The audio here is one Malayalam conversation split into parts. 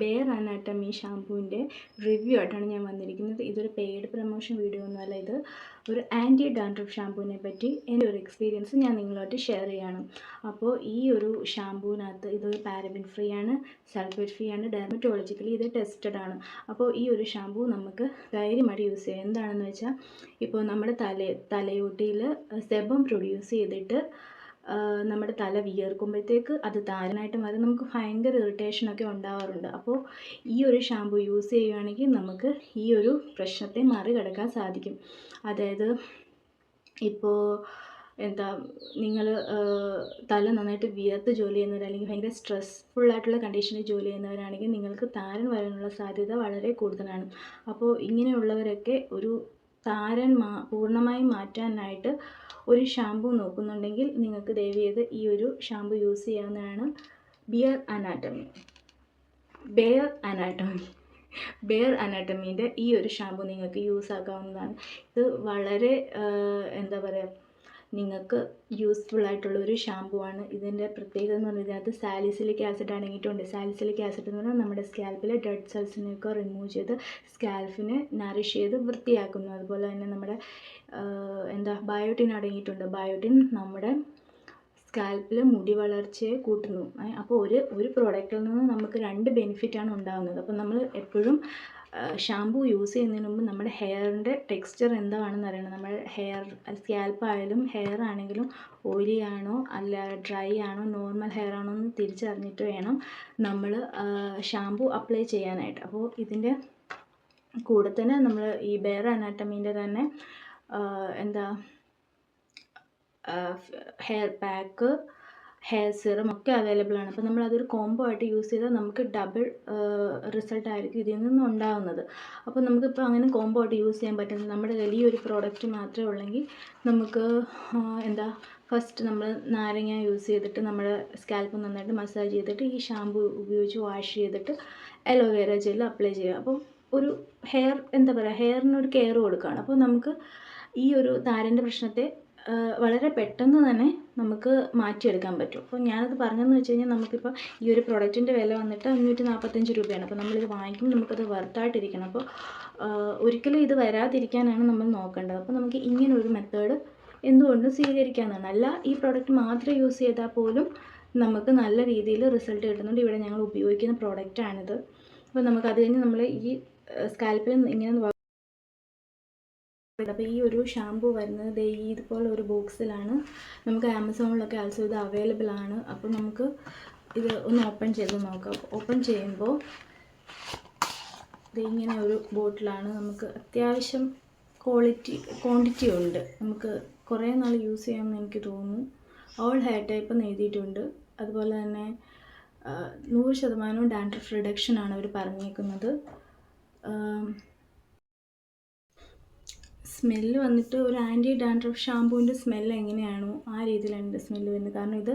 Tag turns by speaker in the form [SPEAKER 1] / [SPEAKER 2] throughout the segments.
[SPEAKER 1] ബെയർ അനാട്ടമി ഷാമ്പൂവിന്റെ റിവ്യൂ ആയിട്ടാണ് ഞാൻ വന്നിരിക്കുന്നത്. ഇതൊരു പെയ്ഡ് പ്രൊമോഷൻ വീഡിയോ ഒന്നുമല്ല ഇത്. ഒരു ആന്റി ഡാൻഡ്രഫ് ഷാമ്പൂവിനെ പറ്റി എന്റെ ഒരു എക്സ്പീരിയൻസ് ഞാൻ നിങ്ങളുമായിട്ട് ഷെയർ ചെയ്യാണ്. അപ്പോൾ ഈ ഒരു ഷാമ്പൂവിനകത്ത് ഇതൊരു പാരബിൻ ഫ്രീ ആണ് സൾഫേറ്റ് ഫ്രീ ആണ് ഡെർമറ്റോളജിക്കലി ഇത് ടെസ്റ്റഡ് ആണ്. അപ്പോൾ ഈ ഒരു ഷാമ്പൂ നമുക്ക് ധൈര്യമായിട്ട് യൂസ് ചെയ്യാം. എന്താണെന്ന് വെച്ചാൽ ഇപ്പോൾ നമ്മുടെ തല തലയോട്ടിയിൽ സെബം പ്രൊഡ്യൂസ് ചെയ്തിട്ട് നമ്മുടെ തല വിയർക്കുമ്പോഴത്തേക്ക് അത് താരനായിട്ട് മാറി. നമുക്ക് ഭയങ്കര ഇറിറ്റേഷനൊക്കെ ഉണ്ടാവാറുണ്ട്. അപ്പോൾ ഈ ഒരു ഷാമ്പു യൂസ് ചെയ്യുകയാണെങ്കിൽ നമുക്ക് ഈ ഒരു പ്രശ്നത്തെ മറികടക്കാൻ സാധിക്കും. അതായത് ഇപ്പോൾ എന്താ നിങ്ങൾ തല നന്നായിട്ട് വിയർത്ത് ജോലി ചെയ്യുന്നവർ അല്ലെങ്കിൽ ഭയങ്കര സ്ട്രെസ്ഫുൾ ആയിട്ടുള്ള കണ്ടീഷനിൽ ജോലി ചെയ്യുന്നവരാണെങ്കിൽ നിങ്ങൾക്ക് താരൻ വരാനുള്ള സാധ്യത വളരെ കൂടുതലാണ്. അപ്പോൾ ഇങ്ങനെയുള്ളവരൊക്കെ ഒരു താരൻ മാ പൂർണമായും മാറ്റാനായിട്ട് ഒരു ഷാമ്പു നോക്കുന്നുണ്ടെങ്കിൽ നിങ്ങൾക്ക് ദയവ് ചെയ്ത് ഈ ഒരു ഷാമ്പു യൂസ് ചെയ്യാവുന്നതാണ് beer anatomy. Bare anatomy. Bare അനാറ്റമീന്റെ ഈ ഒരു ഷാമ്പു നിങ്ങൾക്ക് യൂസ് ആക്കാവുന്നതാണ്. ഇത് വളരെ എന്താ പറയുക നിങ്ങൾക്ക് യൂസ്ഫുൾ ആയിട്ടുള്ള ഒരു ഷാമ്പൂ ആണ്. ഇതിന്റെ പ്രത്യേകത എന്ന് പറഞ്ഞാൽ ഇതിനകത്ത് സാലിസിലിക് ആസിഡ് അടങ്ങിയിട്ടുണ്ട്. സാലിസിലിക് ആസിഡ് എന്ന് പറഞ്ഞാൽ നമ്മുടെ സ്കാൽപ്പിലെ ഡെഡ് സെൽസിനെയൊക്കെ റിമൂവ് ചെയ്ത് സ്കാൽഫിനെ നറിഷ് ചെയ്ത് വൃത്തിയാക്കുന്നു. അതുപോലെ തന്നെ നമ്മുടെ എന്താ ബയോട്ടിൻ അടങ്ങിയിട്ടുണ്ട്. ബയോട്ടിൻ നമ്മുടെ സ്കാൽപ്പിൽ മുടി വളർച്ചയെ കൂട്ടുന്നു. അപ്പോൾ ഒരു ഒരു പ്രോഡക്റ്റിൽ നിന്ന് നമുക്ക് രണ്ട് ബെനിഫിറ്റാണ് ഉണ്ടാകുന്നത്. അപ്പോൾ നമ്മൾ എപ്പോഴും ഷാമ്പു യൂസ് ചെയ്യുന്നതിന് മുമ്പ് നമ്മുടെ ഹെയറിന്റെ ടെക്സ്ചർ എന്താണെന്ന് അറിയണം. നമ്മൾ ഹെയർ സ്കാൽപ്പ് ആയാലും ഹെയർ ആണെങ്കിലും ഓയിലി ആണോ അല്ല ഡ്രൈ ആണോ നോർമൽ ഹെയർ ആണോ എന്ന് തിരിച്ചറിഞ്ഞിട്ട് വേണം നമ്മൾ ഷാംപു അപ്ലൈ ചെയ്യാനായിട്ട്. അപ്പോൾ ഇതിന്റെ കൂടെ തന്നെ നമ്മൾ ഈ ബെയർ അനാട്ടമീന്റെ തന്നെ എന്താ ഹെയർ പാക്ക് ഹെയർ സിറം ഒക്കെ അവൈലബിൾ ആണ്. അപ്പോൾ നമ്മൾ അതൊരു കോംബോ ആയിട്ട് യൂസ് ചെയ്താൽ നമുക്ക് ഡബിൾ റിസൾട്ട് ആയിരിക്കും ഇതിൽ നിന്ന് ഉണ്ടാകുന്നത് അപ്പോൾ നമുക്കിപ്പോൾ അങ്ങനെ കോംബോ ആയിട്ട് യൂസ് ചെയ്യാൻ പറ്റുന്നത് നമ്മുടെ കയ്യിൽ ഈ ഒരു പ്രോഡക്റ്റ് മാത്രമേ ഉള്ളെങ്കിൽ നമുക്ക് എന്താ ഫസ്റ്റ് നമ്മൾ നാരങ്ങ യൂസ് ചെയ്തിട്ട് നമ്മുടെ സ്കാൽപ്പ് നന്നായിട്ട് മസാജ് ചെയ്തിട്ട് ഈ ഷാമ്പു ഉപയോഗിച്ച് വാഷ് ചെയ്തിട്ട് അലോവേര ജെൽ അപ്ലൈ ചെയ്യുക. അപ്പോൾ ഒരു ഹെയർ എന്താ പറയുക ഹെയറിനൊരു കെയർ കൊടുക്കുകയാണ്. അപ്പോൾ നമുക്ക് ഈ ഒരു താരന്റെ പ്രശ്നത്തെ വളരെ പെട്ടെന്ന് തന്നെ നമുക്ക് മാറ്റിയെടുക്കാൻ പറ്റും. അപ്പോൾ ഞാനത് പറഞ്ഞതെന്ന് വെച്ച് കഴിഞ്ഞാൽ നമുക്കിപ്പോൾ ഈ ഒരു പ്രൊഡക്റ്റിന്റെ വില വന്നിട്ട് അഞ്ഞൂറ്റി നാൽപ്പത്തഞ്ച് രൂപയാണ്. അപ്പോൾ നമ്മളിത് വാങ്ങിക്കുമ്പോൾ നമുക്കത് വർത്തായിട്ടിരിക്കണം അപ്പോൾ ഒരിക്കലും ഇത് വരാതിരിക്കാനാണ് നമ്മൾ നോക്കേണ്ടത്. അപ്പോൾ നമുക്ക് ഇങ്ങനെ ഒരു മെത്തേഡ് എന്തുകൊണ്ടും സ്വീകരിക്കാവുന്നതാണ് അല്ല ഈ പ്രോഡക്റ്റ് മാത്രം യൂസ് ചെയ്താൽ പോലും നമുക്ക് നല്ല രീതിയിൽ റിസൾട്ട് കിട്ടുന്നുണ്ട്. ഇവിടെ ഞങ്ങൾ ഉപയോഗിക്കുന്ന പ്രോഡക്റ്റാണിത് അപ്പോൾ നമുക്ക് അത് കഴിഞ്ഞ് നമ്മൾ ഈ സ്കാൽപ്പിൽ ഇങ്ങനെ അപ്പോൾ ഈ ഒരു ഷാമ്പു വരുന്നത് ദേ ഇതുപോലെ ഒരു ബോക്സിലാണ് നമുക്ക് ആമസോണിലൊക്കെ ആൾസോ ഇത് അവൈലബിൾ ആണ്. അപ്പോൾ നമുക്ക് ഇത് ഒന്ന് ഓപ്പൺ ചെയ്ത് നോക്കാം. ഓപ്പൺ ചെയ്യുമ്പോൾ ഇത് ഇങ്ങനെ ഒരു ബോട്ടിലാണ് നമുക്ക് അത്യാവശ്യം ക്വാളിറ്റി ക്വാണ്ടിറ്റി ഉണ്ട്. നമുക്ക് കുറേ നാൾ യൂസ് ചെയ്യാമെന്ന് എനിക്ക് തോന്നുന്നു. ഓൾ ഹെയർ ടൈപ്പ് എഴുതിയിട്ടുണ്ട്. അതുപോലെ തന്നെ നൂറ് ശതമാനവും ഡാൻഡ്രഫ് റിഡക്ഷൻ ആണ് അവർ പറഞ്ഞേക്കുന്നത്. സ്മെല്ല് വന്നിട്ട് ഒരു ആന്റി ഡാൻഡ്രഫ് ഷാമ്പൂവിന്റെ സ്മെല്ല് എങ്ങനെയാണോ ആ രീതിയിലാണ് എന്റെ സ്മെല്ല് വരുന്നത്. കാരണം ഇത്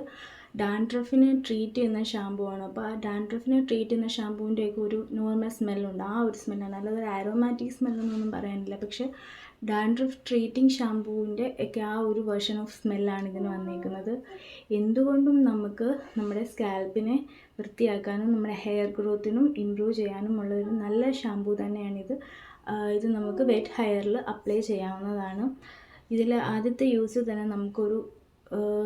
[SPEAKER 1] ഡാൻഡ്രഫിനെ ട്രീറ്റ് ചെയ്യുന്ന ഷാമ്പൂ ആണ്. അപ്പോൾ ആ ഡാൻഡ്രഫിനെ ട്രീറ്റ് ചെയ്യുന്ന ഷാമ്പൂവിന്റെയൊക്കെ ഒരു നോർമൽ സ്മെല്ലുണ്ട് ആ ഒരു സ്മെല്ലാണ് അല്ലാതെ ഒരു ആരോമാറ്റിക് സ്മെല്ലൊന്നും പറയാനില്ല. പക്ഷേ ഡാൻഡ്രഫ് ട്രീറ്റിംഗ് ഷാമ്പൂവിന്റെ ഒക്കെ ആ ഒരു വേർഷൻ ഓഫ് സ്മെല്ലാണ് ഇതിന് വന്നിരിക്കുന്നത് എന്തുകൊണ്ടും നമുക്ക് നമ്മുടെ സ്കാൽപ്പിനെ വൃത്തിയാക്കാനും നമ്മുടെ ഹെയർ ഗ്രോത്തിനും ഇമ്പ്രൂവ് ചെയ്യാനും ഉള്ളൊരു നല്ല ഷാമ്പൂ തന്നെയാണിത് ഇത് നമുക്ക് വെറ്റ് ഹെയറിൽ അപ്ലൈ ചെയ്യാവുന്നതാണ്. ഇതിൽ ആദ്യത്തെ യൂസ് തന്നെ നമുക്കൊരു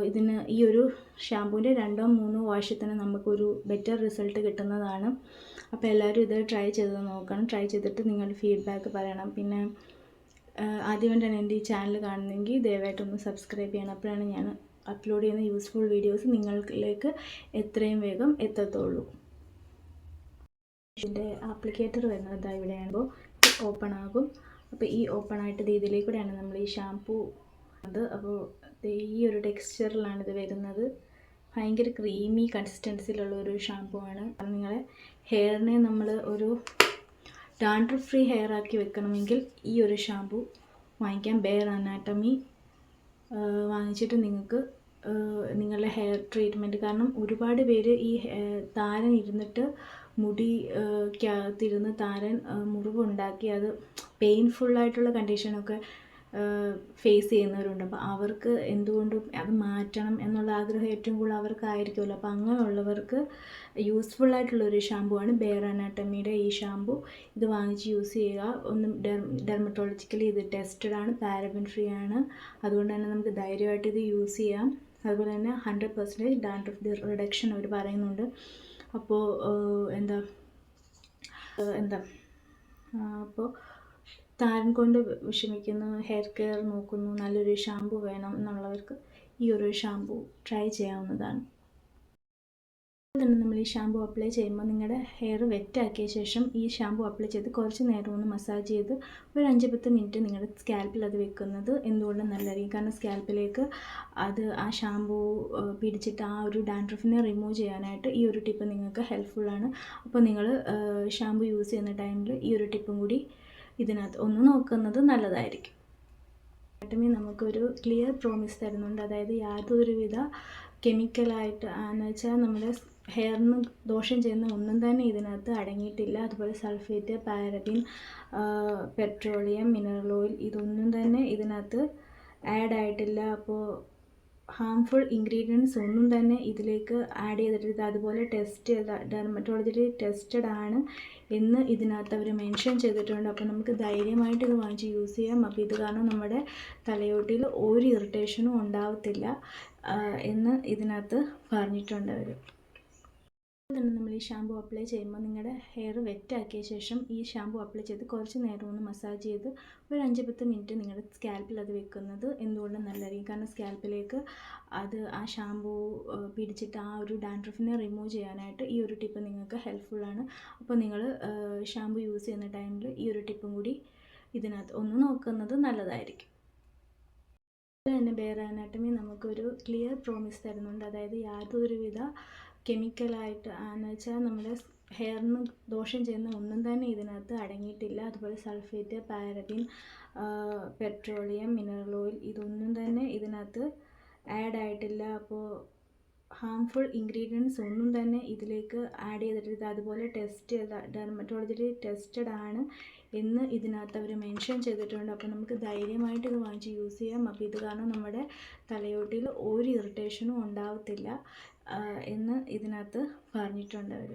[SPEAKER 1] ഇതിന് ഈ ഒരു ഷാമ്പൂവിന്റെ രണ്ടോ മൂന്നോ വാഷിൽ തന്നെ നമുക്കൊരു ബെറ്റർ റിസൾട്ട് കിട്ടുന്നതാണ്. അപ്പോൾ എല്ലാവരും ഇത് ട്രൈ ചെയ്ത് നോക്കണം. ട്രൈ ചെയ്തിട്ട് നിങ്ങളുടെ ഫീഡ്ബാക്ക് പറയണം. പിന്നെ ആദ്യമായിട്ടാണ് എന്റെ ഈ ചാനൽ കാണുന്നതെങ്കിൽ ദയവായിട്ടൊന്ന് സബ്സ്ക്രൈബ് ചെയ്യണം. അപ്പോഴാണ് ഞാൻ അപ്ലോഡ് ചെയ്യുന്ന യൂസ്ഫുൾ വീഡിയോസ് നിങ്ങളിലേക്ക് എത്രയും വേഗം എത്തത്തുള്ളൂ. ഇതിന്റെ ആപ്ലിക്കേറ്റർ വരുന്നത് ഇവിടെയാകുമ്പോൾ ഓപ്പൺ ആകും അപ്പോൾ ഈ ഓപ്പൺ ആയിട്ട് ഇതിലേക്ക് കൂടെയാണ് നമ്മൾ ഈ ഷാംപൂ അത്. അപ്പോൾ ഈ ഒരു ടെക്സ്ചറിലാണ് ഇത് വരുന്നത്. ഭയങ്കര ക്രീമി കൺസിസ്റ്റൻസിയിലുള്ള ഒരു ഷാംപൂ ആണ് നിങ്ങളെ ഹെയറിനെ നമ്മൾ ഒരു ഡാൻഡ്രഫ് ഫ്രീ ഹെയർ ആക്കി വെക്കണമെങ്കിൽ ഈ ഒരു ഷാംപൂ വാങ്ങിക്കാം ബെയർ അനാട്ടമി വാങ്ങിച്ചിട്ട് നിങ്ങൾക്ക് നിങ്ങളുടെ ഹെയർ ട്രീറ്റ്മെന്റ് കാരണം ഒരുപാട് പേര് ഈ താരൻ ഇരുന്നിട്ട് മുടി ക്കകത്തിരുന്ന് താരൻ മുറിവുണ്ടാക്കി അത് പെയിൻഫുള്ളായിട്ടുള്ള കണ്ടീഷനൊക്കെ ഫേസ് ചെയ്യുന്നവരുണ്ട്. അപ്പോൾ അവർക്ക് എന്തുകൊണ്ടും അത് മാറ്റണം എന്നുള്ള ആഗ്രഹം ഏറ്റവും കൂടുതൽ അവർക്കായിരിക്കുമല്ലോ. അപ്പോൾ അങ്ങനെയുള്ളവർക്ക് യൂസ്ഫുള്ളായിട്ടുള്ളൊരു ഷാമ്പു ആണ് ബെയർ അനാട്ടമിയുടെ ഈ ഷാമ്പു ഇത് വാങ്ങിച്ച് യൂസ് ചെയ്യുക. ഒന്നും ഡെർമറ്റോളജിക്കലി ഇത് ടെസ്റ്റഡ് ആണ്. പാരബിൻ ഫ്രീ ആണ്. അതുകൊണ്ട് തന്നെ നമുക്ക് ധൈര്യമായിട്ട് ഇത് യൂസ് ചെയ്യാം. അതുപോലെ തന്നെ ഹൺഡ്രഡ് പെർസെന്റേജ് ഡാൻഡ്രഫ് റിഡക്ഷൻ അവർ പറയുന്നുണ്ട്. അപ്പോൾ എന്താ എന്താ അപ്പോൾ താരൻ കൊണ്ട് വിഷമിക്കുന്നു ഹെയർ കെയർ നോക്കുന്നു നല്ലൊരു ഷാമ്പു വേണം എന്നുള്ളവർക്ക് ഈ ഒരു ഷാമ്പു ട്രൈ ചെയ്യാവുന്നതാണ്. തന്നെ നമ്മൾ ഈ ഷാമ്പു അപ്ലൈ ചെയ്യുമ്പോൾ നിങ്ങളുടെ ഹെയർ വെറ്റാക്കിയ ശേഷം ഈ ഷാമ്പു അപ്ലൈ ചെയ്ത് കുറച്ച് നേരം ഒന്ന് മസാജ് ചെയ്ത് ഒരു അഞ്ച് പത്ത് മിനിറ്റ് നിങ്ങളുടെ സ്കാൽപ്പിൽ അത് വെക്കുന്നത് എന്തുകൊണ്ടും നല്ലതായിരിക്കും. കാരണം സ്കാൽപ്പിലേക്ക് അത് ആ ഷാമ്പു പിടിച്ചിട്ട് ആ ഒരു ഡാൻഡ്രഫിനെ റിമൂവ് ചെയ്യാനായിട്ട് ഈ ഒരു ടിപ്പ് നിങ്ങൾക്ക് ഹെൽപ്ഫുള്ളാണ് അപ്പോൾ നിങ്ങൾ ഷാമ്പു യൂസ് ചെയ്യുന്ന ടൈമിൽ ഈ ഒരു ടിപ്പും കൂടി ഇതിനകത്ത് ഒന്ന് നോക്കുന്നത് നല്ലതായിരിക്കും. അനാട്ടമി നമുക്കൊരു ക്ലിയർ പ്രോമിസ് തരുന്നുണ്ട്. അതായത് യാതൊരുവിധ കെമിക്കലായിട്ട് എന്ന് വെച്ചാൽ നമ്മുടെ ഹെയറിന് ദോഷം ചെയ്യുന്ന ഒന്നും തന്നെ ഇതിനകത്ത് അടങ്ങിയിട്ടില്ല. അതുപോലെ sulphate paraben petroleum mineral oil ഇതൊന്നും തന്നെ ഇതിനകത്ത് ആഡ് ആയിട്ടില്ല. അപ്പോൾ ഹാംഫുൾ ഇൻഗ്രീഡിയൻസ് ഒന്നും തന്നെ ഇതിലേക്ക് ആഡ് ചെയ്തിട്ടില്ല. അതുപോലെ ടെസ്റ്റ് ചെയ്ത ഡെർമറ്റോളജിയിൽ ടെസ്റ്റഡ് ആണ് എന്ന് ഇതിനകത്ത് അവർ മെൻഷൻ ചെയ്തിട്ടുണ്ട്. അപ്പോൾ നമുക്ക് ധൈര്യമായിട്ട് ഇത് വാങ്ങിച്ച് യൂസ് ചെയ്യാം. അപ്പോൾ ഇത് കാരണം നമ്മുടെ തലയോട്ടിയിൽ ഒരു ഇറിറ്റേഷനും ഉണ്ടാവത്തില്ല എന്ന് ഇതിനകത്ത് പറഞ്ഞിട്ടുണ്ട് അവർ തന്നെ നമ്മൾ ഈ ഷാമ്പു അപ്ലൈ ചെയ്യുമ്പോൾ നിങ്ങളുടെ ഹെയർ വെറ്റാക്കിയ ശേഷം ഈ ഷാമ്പു അപ്ലൈ ചെയ്ത് കുറച്ച് നേരം ഒന്ന് മസാജ് ചെയ്ത് ഒരു അഞ്ച് പത്ത് മിനിറ്റ് നിങ്ങളുടെ സ്കാൽപ്പിൽ അത് വെക്കുന്നത് എന്തുകൊണ്ടും നല്ലതായിരിക്കും. കാരണം സ്കാൽപ്പിലേക്ക് അത് ആ ഷാമ്പു പിടിച്ചിട്ട് ആ ഒരു ഡാൻഡ്രഫിനെ റിമൂവ് ചെയ്യാനായിട്ട് ഈ ഒരു ടിപ്പ് നിങ്ങൾക്ക് ഹെൽപ്ഫുള്ളാണ് അപ്പോൾ നിങ്ങൾ ഷാമ്പു യൂസ് ചെയ്യുന്ന ടൈമിൽ ഈ ഒരു ടിപ്പും കൂടി ഇതിനകത്ത് ഒന്ന് നോക്കുന്നത് നല്ലതായിരിക്കും. അതുപോലെ തന്നെ ബെയർ അനാട്ടമി നമുക്കൊരു ക്ലിയർ പ്രോമിസ് തരുന്നുണ്ട്. അതായത് യാതൊരുവിധ കെമിക്കലായിട്ട് എന്ന് വെച്ചാൽ നമ്മുടെ ഹെയറിന് ദോഷം ചെയ്യുന്ന ഒന്നും തന്നെ ഇതിനകത്ത് അടങ്ങിയിട്ടില്ല. അതുപോലെ sulphate paraben petroleum mineral oil ഇതൊന്നും തന്നെ ഇതിനകത്ത് ആഡ് ആയിട്ടില്ല. അപ്പോൾ ഹാംഫുൾ ഇൻഗ്രീഡിയൻസ് ഒന്നും തന്നെ ഇതിലേക്ക് ആഡ് ചെയ്തിട്ടില്ല. അതുപോലെ ടെസ്റ്റ് ചെയ്ത ഡെർമറ്റോളജി ടെസ്റ്റഡ് ആണ് എന്ന് ഇതിനകത്ത് അവർ മെൻഷൻ ചെയ്തിട്ടുണ്ട്. അപ്പോൾ നമുക്ക് ധൈര്യമായിട്ട് ഇത് വാങ്ങിച്ച് യൂസ് ചെയ്യാം. അപ്പോൾ ഇത് കാരണം നമ്മുടെ തലയോട്ടിയിൽ ഒരു ഇറിറ്റേഷനും ഉണ്ടാവത്തില്ല. എന്ന് ഇതിനകത്ത് പറഞ്ഞിട്ടുണ്ട് അവർ